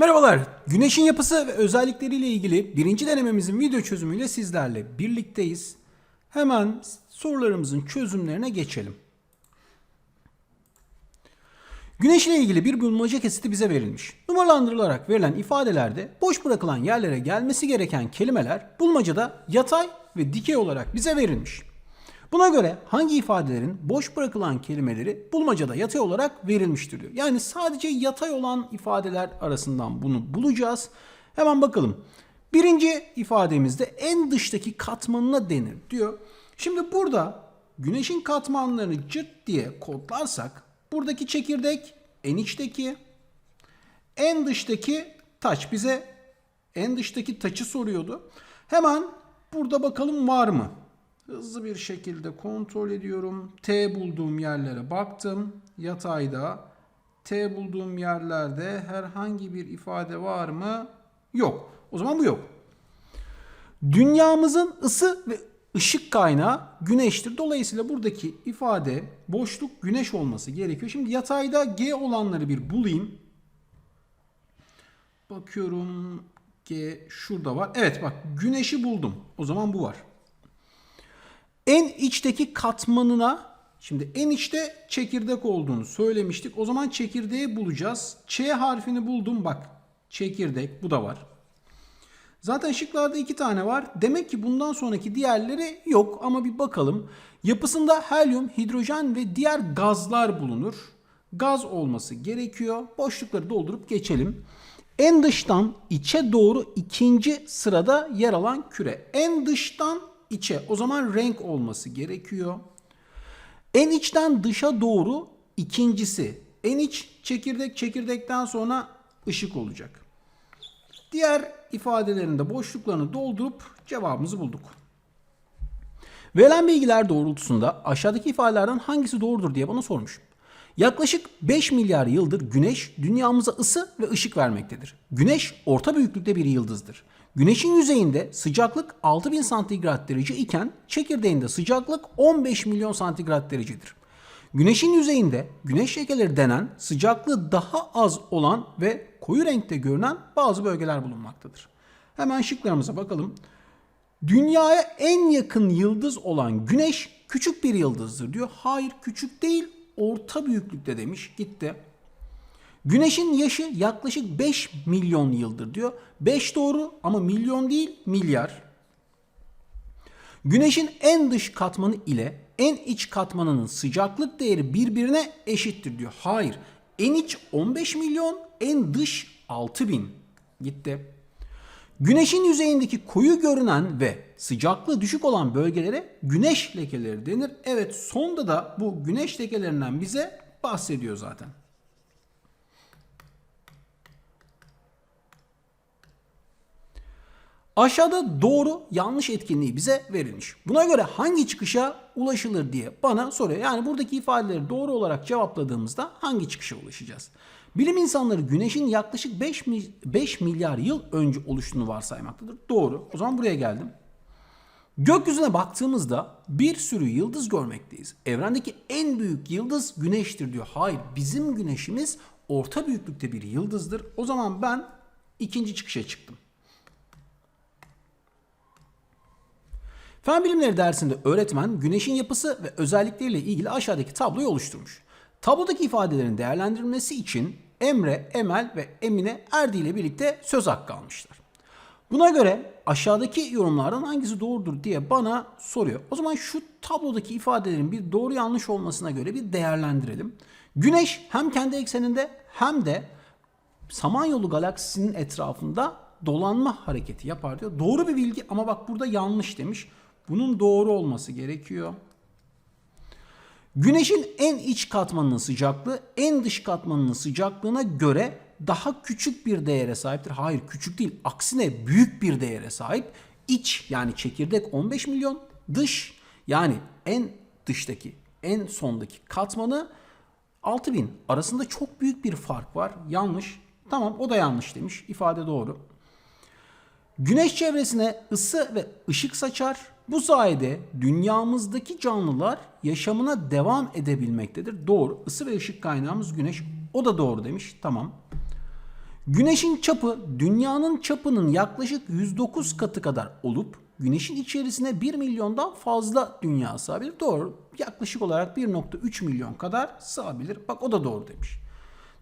Merhabalar. Güneşin yapısı ve özellikleriyle ilgili birinci denememizin video çözümüyle sizlerle birlikteyiz. Hemen sorularımızın çözümlerine geçelim. Güneş ile ilgili bir bulmaca kesiti bize verilmiş. Numaralandırılarak verilen ifadelerde boş bırakılan yerlere gelmesi gereken kelimeler bulmacada yatay ve dikey olarak bize verilmiş. Buna göre hangi ifadelerin boş bırakılan kelimeleri bulmacada yatay olarak verilmiştir diyor. Yani sadece yatay olan ifadeler arasından bunu bulacağız. Hemen bakalım. Birinci ifademizde en dıştaki katmanına denir diyor. Şimdi burada güneşin katmanlarını cırt diye kodlarsak buradaki çekirdek en içteki en dıştaki taç bize en dıştaki taçı soruyordu. Hemen burada bakalım var mı? Hızlı bir şekilde kontrol ediyorum. T bulduğum yerlere baktım. Yatayda T bulduğum yerlerde herhangi bir ifade var mı? Yok. O zaman bu yok. Dünyamızın ısı ve ışık kaynağı güneştir. Dolayısıyla buradaki ifade boşluk güneş olması gerekiyor. Şimdi yatayda G olanları bir bulayım. Bakıyorum G şurada var. Evet bak güneşi buldum. O zaman bu var. En içteki katmanına şimdi en içte çekirdek olduğunu söylemiştik. O zaman çekirdeği bulacağız. Ç harfini buldum bak. Çekirdek bu da var. Zaten şıklarda iki tane var. Demek ki bundan sonraki diğerleri yok ama bir bakalım. Yapısında helyum, hidrojen ve diğer gazlar bulunur. Gaz olması gerekiyor. Boşlukları doldurup geçelim. En dıştan içe doğru ikinci sırada yer alan küre. En dıştan içe o zaman renk olması gerekiyor. En içten dışa doğru ikincisi. En iç çekirdek çekirdekten sonra ışık olacak. Diğer ifadelerinde boşluklarını doldurup cevabımızı bulduk. Verilen bilgiler doğrultusunda aşağıdaki ifadelerden hangisi doğrudur diye bana sormuş. Yaklaşık 5 milyar yıldır Güneş dünyamıza ısı ve ışık vermektedir. Güneş orta büyüklükte bir yıldızdır. Güneşin yüzeyinde sıcaklık 6000 santigrat derece iken çekirdeğinde sıcaklık 15 milyon santigrat derecedir. Güneşin yüzeyinde güneş lekeleri denen sıcaklığı daha az olan ve koyu renkte görünen bazı bölgeler bulunmaktadır. Hemen şıklarımıza bakalım. Dünyaya en yakın yıldız olan Güneş küçük bir yıldızdır diyor. Hayır küçük değil orta büyüklükte demiş gitti. Güneşin yaşı yaklaşık 5 milyon yıldır diyor. 5 doğru ama milyon değil milyar. Güneşin en dış katmanı ile en iç katmanının sıcaklık değeri birbirine eşittir diyor. Hayır. En iç 15 milyon, en dış 6000. Gitti. Güneşin yüzeyindeki koyu görünen ve sıcaklığı düşük olan bölgelere güneş lekeleri denir. Evet sonda da bu güneş lekelerinden bize bahsediyor zaten. Aşağıda doğru yanlış etkinliği bize verilmiş. Buna göre hangi çıkışa ulaşılır diye bana soruyor. Yani buradaki ifadeleri doğru olarak cevapladığımızda hangi çıkışa ulaşacağız? Bilim insanları güneşin yaklaşık 5, 5 milyar yıl önce oluştuğunu varsaymaktadır. Doğru. O zaman buraya geldim. Gökyüzüne baktığımızda bir sürü yıldız görmekteyiz. Evrendeki en büyük yıldız güneştir diyor. Hayır bizim güneşimiz orta büyüklükte bir yıldızdır. O zaman ben ikinci çıkışa çıktım. Fen bilimleri dersinde öğretmen güneşin yapısı ve özellikleriyle ilgili aşağıdaki tabloyu oluşturmuş. Tablodaki ifadelerin değerlendirilmesi için Emre, Emel ve Emine Erdi ile birlikte söz hakkı almışlar. Buna göre aşağıdaki yorumlardan hangisi doğrudur diye bana soruyor. O zaman şu tablodaki ifadelerin bir doğru yanlış olmasına göre bir değerlendirelim. Güneş hem kendi ekseninde hem de Samanyolu galaksisinin etrafında dolanma hareketi yapar diyor. Doğru bir bilgi ama bak burada yanlış demiş. Bunun doğru olması gerekiyor. Güneşin en iç katmanının sıcaklığı en dış katmanının sıcaklığına göre daha küçük bir değere sahiptir. Hayır küçük değil aksine büyük bir değere sahip. İç yani çekirdek 15 milyon dış yani en dıştaki en sondaki katmanı 6000 arasında çok büyük bir fark var. Yanlış. Tamam o da yanlış demiş. İfade doğru. Güneş çevresine ısı ve ışık saçar. Bu sayede dünyamızdaki canlılar yaşamına devam edebilmektedir. Doğru. Isı ve ışık kaynağımız güneş. O da doğru demiş. Tamam. Güneşin çapı dünyanın çapının yaklaşık 109 katı kadar olup Güneşin içerisine 1 milyondan fazla dünya sığabilir. Doğru. Yaklaşık olarak 1.3 milyon kadar sığabilir. Bak o da doğru demiş.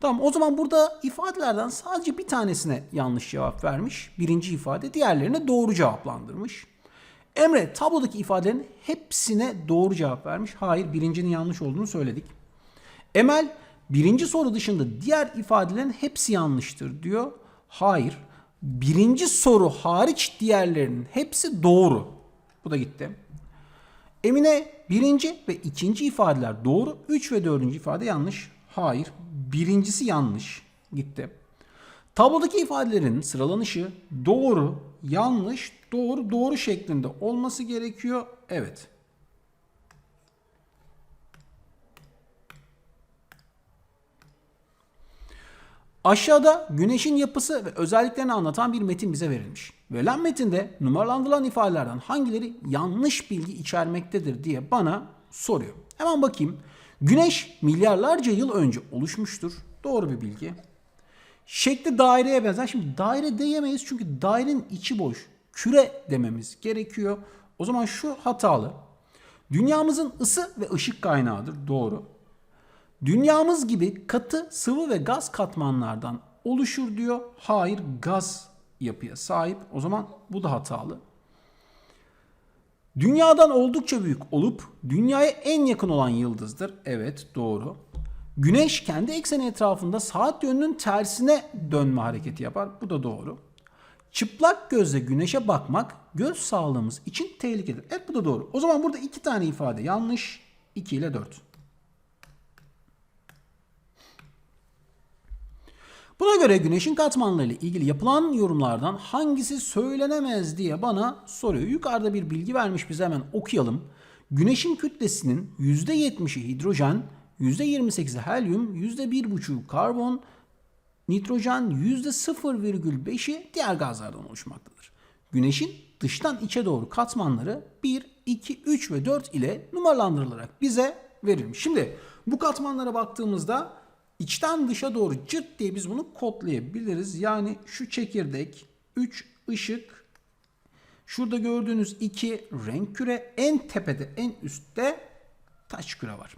Tamam o zaman burada ifadelerden sadece bir tanesine yanlış cevap vermiş. Birinci ifade diğerlerine doğru cevaplandırmış. Emre tablodaki ifadelerin hepsine doğru cevap vermiş. Hayır birincinin yanlış olduğunu söyledik. Emel birinci soru dışında diğer ifadelerin hepsi yanlıştır diyor. Hayır. Birinci soru hariç diğerlerinin hepsi doğru. Bu da gitti. Emine birinci ve ikinci ifadeler doğru. Üç ve dördüncü ifade yanlış. Hayır. Birincisi yanlış. Gitti. Tablodaki ifadelerin sıralanışı doğru, yanlış, doğru, doğru şeklinde olması gerekiyor. Evet. Aşağıda güneşin yapısı ve özelliklerini anlatan bir metin bize verilmiş. Verilen metinde numaralandırılan ifadelerden hangileri yanlış bilgi içermektedir diye bana soruyor. Hemen bakayım. Güneş milyarlarca yıl önce oluşmuştur. Doğru bir bilgi. Şekli daireye benzer. Şimdi daire diyemeyiz çünkü dairenin içi boş. Küre dememiz gerekiyor. O zaman şu hatalı. Dünyamızın ısı ve ışık kaynağıdır. Doğru. Dünyamız gibi katı, sıvı ve gaz katmanlardan oluşur diyor. Hayır, gaz yapıya sahip. O zaman bu da hatalı. Dünyadan oldukça büyük olup dünyaya en yakın olan yıldızdır. Evet, doğru. Güneş kendi ekseni etrafında saat yönünün tersine dönme hareketi yapar. Bu da doğru. Çıplak gözle güneşe bakmak göz sağlığımız için tehlikelidir. Evet bu da doğru. O zaman burada iki tane ifade yanlış. 2 ile 4. Buna göre güneşin katmanlarıyla ilgili yapılan yorumlardan hangisi söylenemez diye bana soruyor. Yukarıda bir bilgi vermiş bize hemen okuyalım. Güneşin kütlesinin %70'i hidrojen, %28'i helyum, %1,5'u karbon, nitrojen %0,5'i diğer gazlardan oluşmaktadır. Güneşin dıştan içe doğru katmanları 1, 2, 3 ve 4 ile numaralandırılarak bize verilmiş. Şimdi bu katmanlara baktığımızda içten dışa doğru cırt diye biz bunu kodlayabiliriz. Yani şu çekirdek 3 ışık şurada gördüğünüz 2 renk küre en tepede en üstte taş küre var.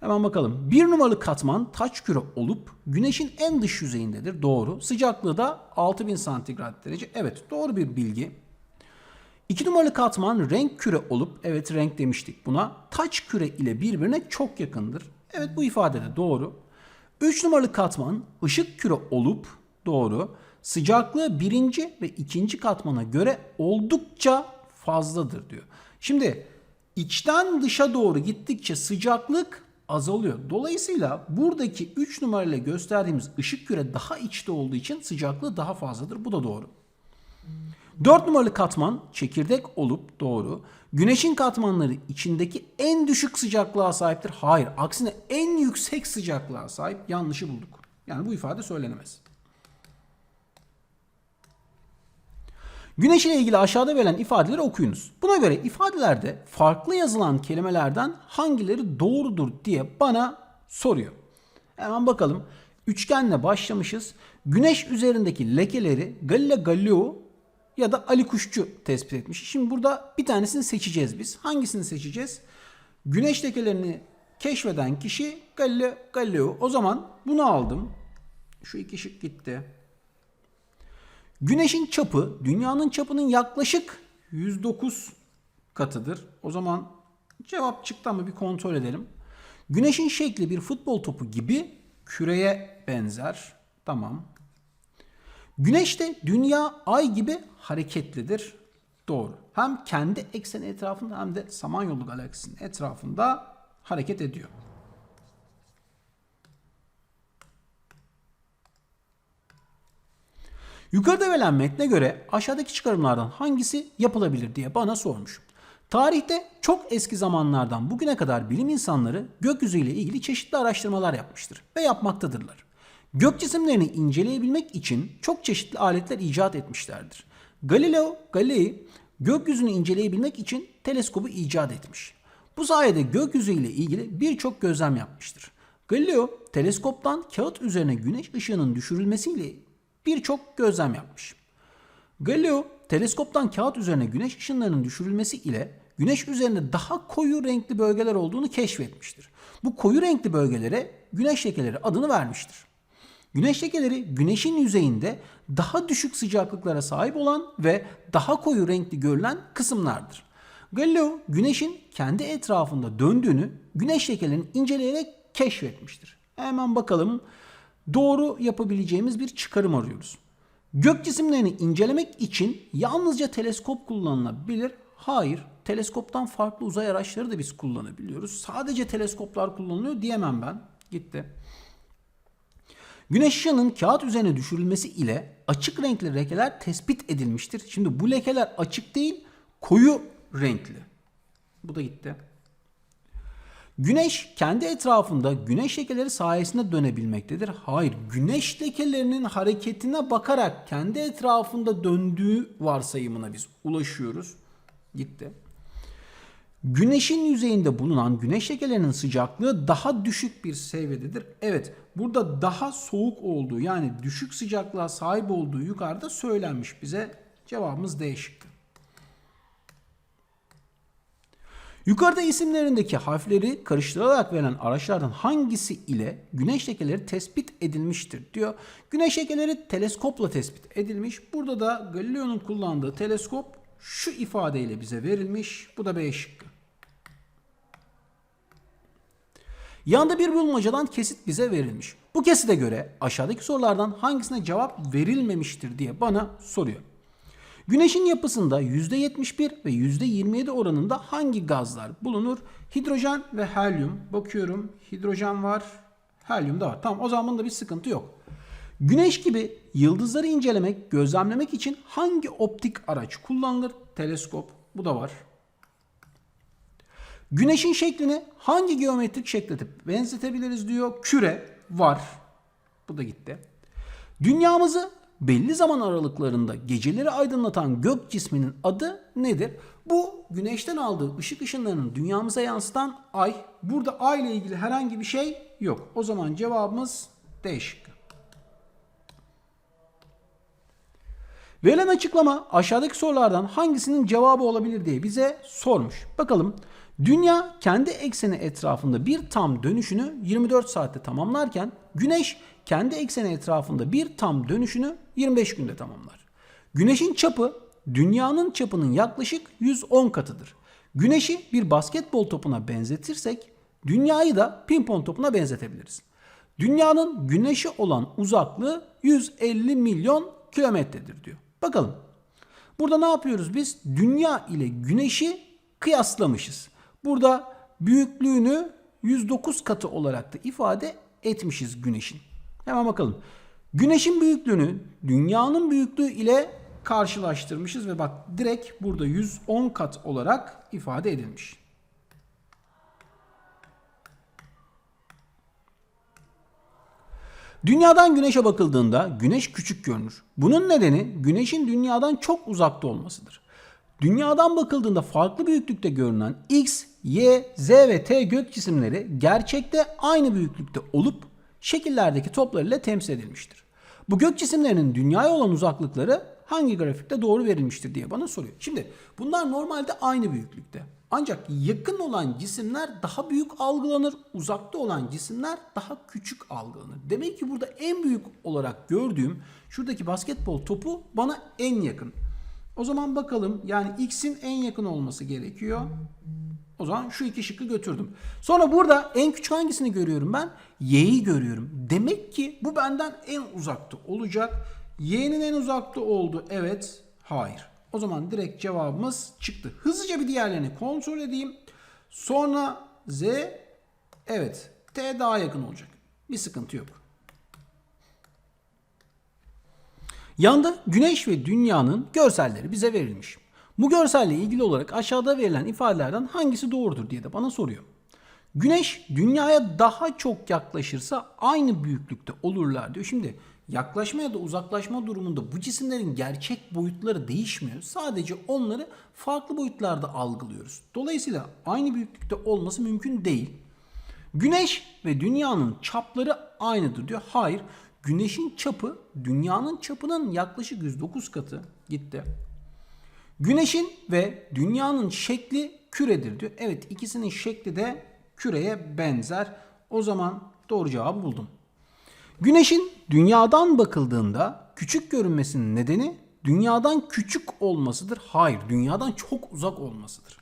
Hemen bakalım. Bir numaralı katman taç küre olup güneşin en dış yüzeyindedir. Doğru. Sıcaklığı da 6000 santigrat derece. Evet doğru bir bilgi. İki numaralı katman renk küre olup evet renk demiştik buna. Taç küre ile birbirine çok yakındır. Evet bu ifade de doğru. 3 numaralı katman ışık küre olup doğru. Sıcaklığı birinci ve ikinci katmana göre oldukça fazladır diyor. Şimdi içten dışa doğru gittikçe sıcaklık azalıyor. Dolayısıyla buradaki 3 numarayla gösterdiğimiz ışık küre daha içte olduğu için sıcaklığı daha fazladır. Bu da doğru. 4 numaralı katman çekirdek olup doğru. Güneşin katmanları içindeki en düşük sıcaklığa sahiptir. Hayır, aksine en yüksek sıcaklığa sahip. Yanlışı bulduk. Yani bu ifade söylenemez. Güneş ile ilgili aşağıda verilen ifadeleri okuyunuz. Buna göre ifadelerde farklı yazılan kelimelerden hangileri doğrudur diye bana soruyor. Hemen bakalım. Üçgenle başlamışız. Güneş üzerindeki lekeleri Galileo Galileo ya da Ali Kuşçu tespit etmiş. Şimdi burada bir tanesini seçeceğiz biz. Hangisini seçeceğiz? Güneş lekelerini keşfeden kişi Galileo Galileo. O zaman bunu aldım. Şu iki şık gitti. Güneşin çapı dünyanın çapının yaklaşık 109 katıdır. O zaman cevap çıktı mı bir kontrol edelim. Güneşin şekli bir futbol topu gibi küreye benzer. Tamam. Güneş de dünya ay gibi hareketlidir. Doğru. Hem kendi ekseni etrafında hem de Samanyolu galaksisinin etrafında hareket ediyor. Yukarıda verilen metne göre aşağıdaki çıkarımlardan hangisi yapılabilir diye bana sormuş. Tarihte çok eski zamanlardan bugüne kadar bilim insanları gökyüzü ile ilgili çeşitli araştırmalar yapmıştır ve yapmaktadırlar. Gök cisimlerini inceleyebilmek için çok çeşitli aletler icat etmişlerdir. Galileo Galilei gökyüzünü inceleyebilmek için teleskobu icat etmiş. Bu sayede gökyüzü ile ilgili birçok gözlem yapmıştır. Galileo teleskoptan kağıt üzerine güneş ışığının düşürülmesiyle birçok gözlem yapmış. Galileo teleskoptan kağıt üzerine güneş ışınlarının düşürülmesi ile güneş üzerinde daha koyu renkli bölgeler olduğunu keşfetmiştir. Bu koyu renkli bölgelere güneş lekeleri adını vermiştir. Güneş lekeleri güneşin yüzeyinde daha düşük sıcaklıklara sahip olan ve daha koyu renkli görülen kısımlardır. Galileo güneşin kendi etrafında döndüğünü güneş lekelerini inceleyerek keşfetmiştir. Hemen bakalım doğru yapabileceğimiz bir çıkarım arıyoruz. Gök cisimlerini incelemek için yalnızca teleskop kullanılabilir. Hayır, teleskoptan farklı uzay araçları da biz kullanabiliyoruz. Sadece teleskoplar kullanılıyor diyemem ben. Gitti. Güneş ışığının kağıt üzerine düşürülmesi ile açık renkli lekeler tespit edilmiştir. Şimdi bu lekeler açık değil, koyu renkli. Bu da gitti. Güneş kendi etrafında güneş lekeleri sayesinde dönebilmektedir. Hayır, güneş lekelerinin hareketine bakarak kendi etrafında döndüğü varsayımına biz ulaşıyoruz. Gitti. Güneşin yüzeyinde bulunan güneş lekelerinin sıcaklığı daha düşük bir seviyededir. Evet, burada daha soğuk olduğu yani düşük sıcaklığa sahip olduğu yukarıda söylenmiş bize. Cevabımız D şıkkı. Yukarıda isimlerindeki harfleri karıştırılarak verilen araçlardan hangisi ile güneş lekeleri tespit edilmiştir diyor. Güneş lekeleri teleskopla tespit edilmiş. Burada da Galileo'nun kullandığı teleskop şu ifadeyle bize verilmiş. Bu da B şıkkı. Yanda bir bulmacadan kesit bize verilmiş. Bu kesite göre aşağıdaki sorulardan hangisine cevap verilmemiştir diye bana soruyor. Güneşin yapısında %71 ve %27 oranında hangi gazlar bulunur? Hidrojen ve helyum. Bakıyorum hidrojen var, helyum da var. Tamam o zaman bunda bir sıkıntı yok. Güneş gibi yıldızları incelemek, gözlemlemek için hangi optik araç kullanılır? Teleskop. Bu da var. Güneşin şeklini hangi geometrik şekle benzetebiliriz diyor. Küre var. Bu da gitti. Dünyamızı belli zaman aralıklarında geceleri aydınlatan gök cisminin adı nedir? Bu güneşten aldığı ışık ışınlarının dünyamıza yansıtan ay. Burada ay ile ilgili herhangi bir şey yok. O zaman cevabımız D şıkkı. Verilen açıklama aşağıdaki sorulardan hangisinin cevabı olabilir diye bize sormuş. Bakalım. Dünya kendi ekseni etrafında bir tam dönüşünü 24 saatte tamamlarken Güneş kendi ekseni etrafında bir tam dönüşünü 25 günde tamamlar. Güneşin çapı dünyanın çapının yaklaşık 110 katıdır. Güneşi bir basketbol topuna benzetirsek dünyayı da pimpon topuna benzetebiliriz. Dünyanın güneşe olan uzaklığı 150 milyon kilometredir diyor. Bakalım. Burada ne yapıyoruz biz? Dünya ile güneşi kıyaslamışız. Burada büyüklüğünü 109 katı olarak da ifade etmişiz güneşin. Hemen bakalım. Güneşin büyüklüğünü dünyanın büyüklüğü ile karşılaştırmışız ve bak direkt burada 110 kat olarak ifade edilmiş. Dünyadan güneşe bakıldığında güneş küçük görünür. Bunun nedeni güneşin dünyadan çok uzakta olmasıdır. Dünyadan bakıldığında farklı büyüklükte görünen X, Y, Z ve T gök cisimleri gerçekte aynı büyüklükte olup şekillerdeki toplar ile temsil edilmiştir. Bu gök cisimlerinin dünyaya olan uzaklıkları hangi grafikte doğru verilmiştir diye bana soruyor. Şimdi bunlar normalde aynı büyüklükte. Ancak yakın olan cisimler daha büyük algılanır, uzakta olan cisimler daha küçük algılanır. Demek ki burada en büyük olarak gördüğüm şuradaki basketbol topu bana en yakın. O zaman bakalım yani x'in en yakın olması gerekiyor. O zaman şu iki şıkkı götürdüm. Sonra burada en küçük hangisini görüyorum ben? Y'yi görüyorum. Demek ki bu benden en uzakta olacak. Y'nin en uzakta oldu. Evet. Hayır. O zaman direkt cevabımız çıktı. Hızlıca bir diğerlerini kontrol edeyim. Sonra Z evet T daha yakın olacak. Bir sıkıntı yok. Yanda Güneş ve Dünya'nın görselleri bize verilmiş. Bu görselle ilgili olarak aşağıda verilen ifadelerden hangisi doğrudur diye de bana soruyor. Güneş dünyaya daha çok yaklaşırsa aynı büyüklükte olurlar diyor. Şimdi yaklaşma ya da uzaklaşma durumunda bu cisimlerin gerçek boyutları değişmiyor. Sadece onları farklı boyutlarda algılıyoruz. Dolayısıyla aynı büyüklükte olması mümkün değil. Güneş ve dünyanın çapları aynıdır diyor. Hayır. Güneşin çapı dünyanın çapının yaklaşık 109 katı gitti. Güneşin ve dünyanın şekli küredir diyor. Evet ikisinin şekli de küreye benzer. O zaman doğru cevabı buldum. Güneşin dünyadan bakıldığında küçük görünmesinin nedeni dünyadan küçük olmasıdır. Hayır, dünyadan çok uzak olmasıdır.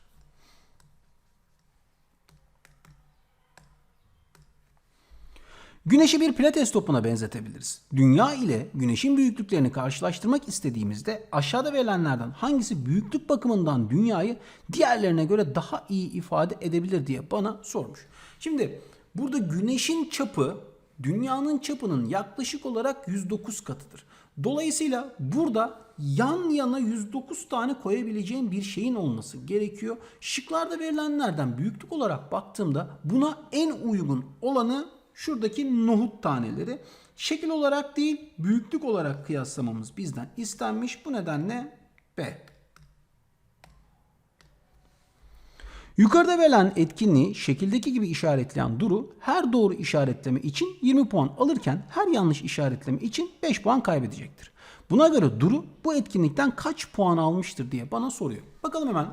Güneşi bir pilates topuna benzetebiliriz. Dünya ile güneşin büyüklüklerini karşılaştırmak istediğimizde aşağıda verilenlerden hangisi büyüklük bakımından dünyayı diğerlerine göre daha iyi ifade edebilir diye bana sormuş. Şimdi burada güneşin çapı dünyanın çapının yaklaşık olarak 109 katıdır. Dolayısıyla burada yan yana 109 tane koyabileceğim bir şeyin olması gerekiyor. Şıklarda verilenlerden büyüklük olarak baktığımda buna en uygun olanı şuradaki nohut taneleri. Şekil olarak değil büyüklük olarak kıyaslamamız bizden istenmiş. Bu nedenle B. Yukarıda verilen etkinliği şekildeki gibi işaretleyen Duru her doğru işaretleme için 20 puan alırken her yanlış işaretleme için 5 puan kaybedecektir. Buna göre Duru bu etkinlikten kaç puan almıştır diye bana soruyor. Bakalım hemen.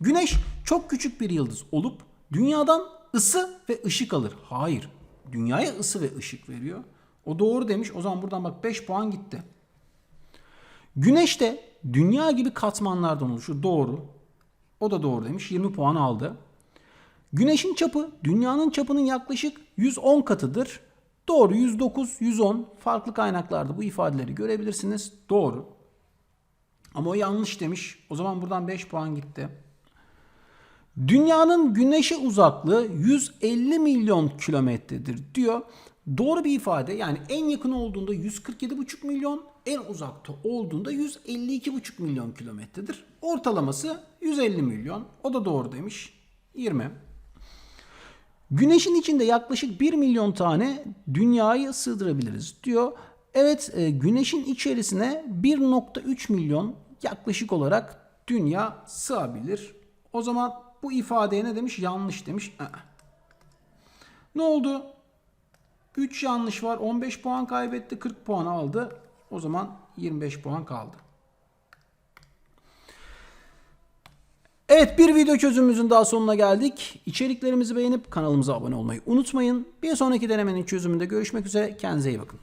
Güneş çok küçük bir yıldız olup dünyadan ısı ve ışık alır. Hayır. Dünyaya ısı ve ışık veriyor. O doğru demiş. O zaman buradan bak 5 puan gitti. Güneş de dünya gibi katmanlardan oluşur. Doğru. O da doğru demiş. 20 puan aldı. Güneşin çapı dünyanın çapının yaklaşık 110 katıdır. Doğru 109, 110 farklı kaynaklarda bu ifadeleri görebilirsiniz. Doğru. Ama o yanlış demiş. O zaman buradan 5 puan gitti. Dünyanın güneşe uzaklığı 150 milyon kilometredir diyor. Doğru bir ifade yani en yakın olduğunda 147,5 milyon, en uzakta olduğunda 152,5 milyon kilometredir. Ortalaması 150 milyon. O da doğru demiş. 20. Güneşin içinde yaklaşık 1 milyon tane dünyayı sığdırabiliriz diyor. Evet e, güneşin içerisine 1.3 milyon yaklaşık olarak dünya sığabilir. O zaman bu ifadeye ne demiş? Yanlış demiş. Aa. Ne oldu? 3 yanlış var. 15 puan kaybetti. 40 puan aldı. O zaman 25 puan kaldı. Evet bir video çözümümüzün daha sonuna geldik. İçeriklerimizi beğenip kanalımıza abone olmayı unutmayın. Bir sonraki denemenin çözümünde görüşmek üzere. Kendinize iyi bakın.